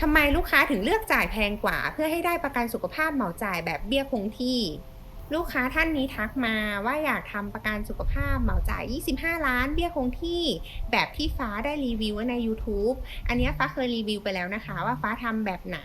ทำไมลูกค้าถึงเลือกจ่ายแพงกว่า เพื่อให้ได้ประกันสุขภาพเหมาจ่ายแบบเบี้ยคงที่ ลูกค้าท่านนี้ทักมาว่าอยากทำประกันสุขภาพเหมาจ่าย 25 ล้าน เบี้ยคงที่แบบที่ฟ้าได้รีวิวไว้ใน YouTube อันนี้ฟ้าเคยรีวิวไปแล้วนะคะ ว่าฟ้าทำแบบไหน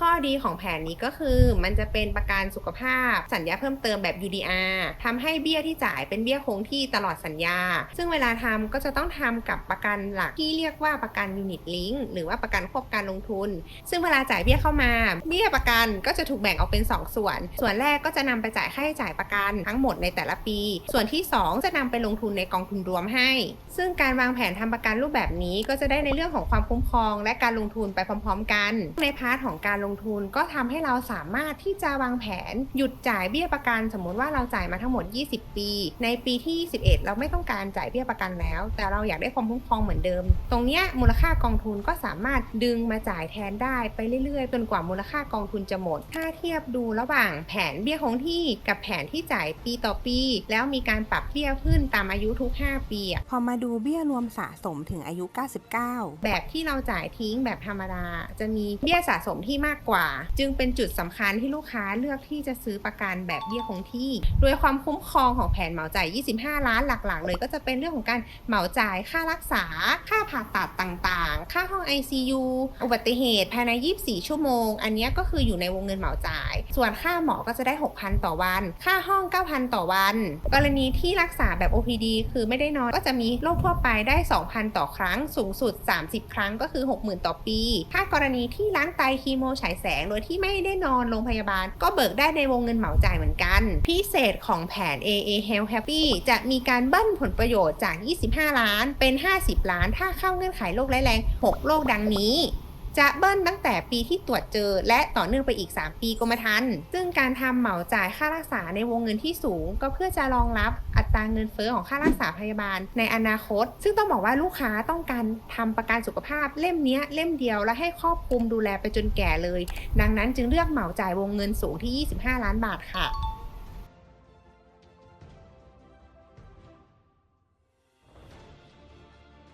ข้อดีของแผนนี้ก็คือ มันจะเป็นประกันสุขภาพ สัญญาเพิ่มเติมแบบ UDR ทำให้เบี้ยที่จ่ายเป็นเบี้ยคงที่ตลอดสัญญา ซึ่งเวลาทำก็จะต้องทำกับประกันหลักที่เรียกว่าประกัน Unit Link หรือว่าประกันควบการลงทุน ซึ่งเวลาจ่ายเบี้ยเข้ามา เบี้ยประกันก็จะถูกแบ่งออกเป็น 2 ส่วน ส่วนแรกก็จะนำไปจ่ายค่าใช้จ่ายประกันทั้งหมดในแต่ละปี ส่วนที่ 2 จะนำไปลงทุนในกองทุนรวมให้ ซึ่งการวางแผนทำประกันรูปแบบนี้ก็จะได้ในเรื่องของความคุ้มครอง และการลงทุนไปพร้อม ๆ กัน ในพาร์ทของการลงทุนก็ทำให้เราสามารถที่จะวางแผน หยุดจ่ายเบี้ยประกัน สมมติว่าเราจ่ายมาทั้งหมด 20 ปี ในปีที่ 21 เราไม่ต้องการจ่ายเบี้ยประกันแล้ว แต่เราอยากได้ความคุ้มครองเหมือนเดิม ตรงนี้มูลค่ากองทุนก็สามารถดึงมาจ่ายแทนได้ไปเรื่อยๆจนกว่ามูลค่ากองทุนจะหมด ถ้าเทียบดูระหว่างแผนเบี้ยคงที่กับแผนที่จ่ายปีต่อปี แล้วมีการปรับเบี้ยขึ้นตามอายุทุก 5 ปีอะพอมาดูเบี้ยรวมสะสมถึงอายุ 99 แบบที่เราจ่ายทิ้งแบบธรรมดา จะมีเบี้ยสะสมที่มากกว่า จึงเป็นจุดสำคัญที่ลูกค้าเลือกที่จะซื้อประกันแบบเบี้ยคงที่ โดยความคุ้มครองของแผนเหมาจ่าย 25 ล้านหลักๆ เลย ก็จะเป็นเรื่องของการเหมาจ่ายค่ารักษา ค่าผ่าตัดต่างๆ ค่าห้อง ICU อุบัติเหตุภายใน 24 ชั่วโมง อันเนี้ยก็คืออยู่ในวงเงินเหมาจ่าย ส่วนค่าหมอก็จะได้ 6,000 ต่อวันค่าห้อง 9,000 ต่อวัน กรณีที่รักษาแบบ OPD คือไม่ได้นอนก็จะมีโรคทั่วไปได้ 2,000 ต่อครั้ง สูงสุด 30 ครั้งก็คือ 60,000 ต่อปี ถ้ากรณีที่ล้างไตคีโมฉายแสง โดยที่ไม่ได้นอนโรงพยาบาล ก็เบิกได้ในวงเงินเหมาจ่ายเหมือนกัน พิเศษของแผน AA Health Happy จะมีการเบิ้ลผลประโยชน์จาก 25 ล้าน เป็น 50 ล้าน ถ้าเข้าเงื่อนไขโรคร้ายแรง 6 โรคดังนี้ จะเบิ้ลตั้งแต่ปีที่ตรวจเจอ และต่อเนื่องไปอีก 3 ปีกรมธรรม์ซึ่งการทำเหมาจ่ายค่ารักษาในวงเงินที่สูง ก็เพื่อจะรองรับอัตราเงินเฟ้อของค่ารักษาพยาบาลในอนาคต ซึ่งต้องบอกว่าลูกค้าต้องการทำประกันสุขภาพเล่มนี้เล่มเดียวและให้ครอบคลุมดูแลไปจนแก่เลย ดังนั้นจึงเลือกเหมาจ่ายวงเงินสูงที่ 25 ล้านบาทค่ะ